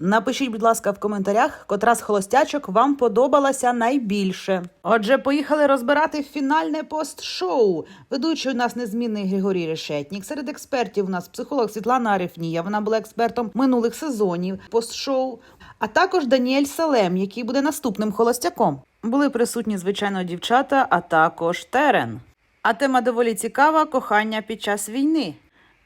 Напишіть, будь ласка, в коментарях, котра з холостячок вам подобалася найбільше. Отже, поїхали розбирати фінальне пост-шоу. Ведучий у нас незмінний Григорій Решетнік. Серед експертів у нас психолог Світлана Арефнія. Вона була експертом минулих сезонів пост-шоу. А також Даніель Салем, який буде наступним холостяком. Були присутні, звичайно, дівчата, а також Терен. А тема доволі цікава кохання під час війни.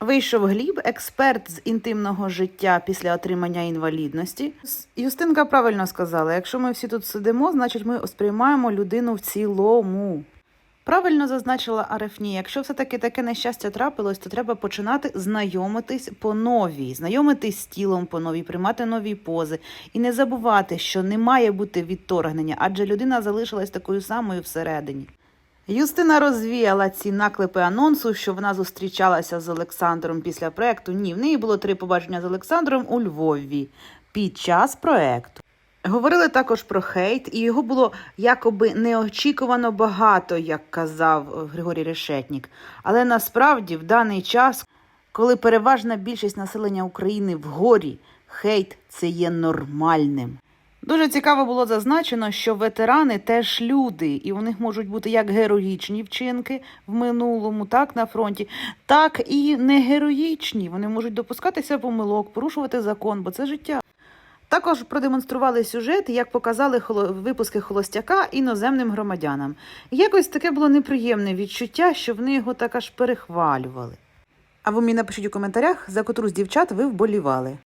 Вийшов Гліб, експерт з інтимного життя після отримання інвалідності. Юстинка правильно сказала: якщо ми всі тут сидимо, значить ми сприймаємо людину в цілому. Правильно зазначила Арефні, якщо все-таки таке нещастя трапилось, то треба починати знайомитись по новій, знайомитись з тілом по новій, приймати нові пози і не забувати, що не має бути відторгнення, адже людина залишилась такою самою всередині. Юстина розвіяла ці наклепи анонсу, що вона зустрічалася з Олександром після проекту. Ні, в неї було три побачення з Олександром у Львові під час проекту. Говорили також про хейт, і його було якоби неочікувано багато, як казав Григорій Решетнік. Але насправді в даний час, коли переважна більшість населення України в горі, хейт це є нормальним. Дуже цікаво було зазначено, що ветерани теж люди, і у них можуть бути як героїчні вчинки в минулому, так на фронті, так і не героїчні. Вони можуть допускатися помилок, порушувати закон, бо це життя. Також продемонстрували сюжет, як показали холо- випуски холостяка іноземним громадянам. Якось таке було неприємне відчуття, що вони його так аж перехвалювали. А ви мені напишіть у коментарях, за котру з дівчат ви вболівали.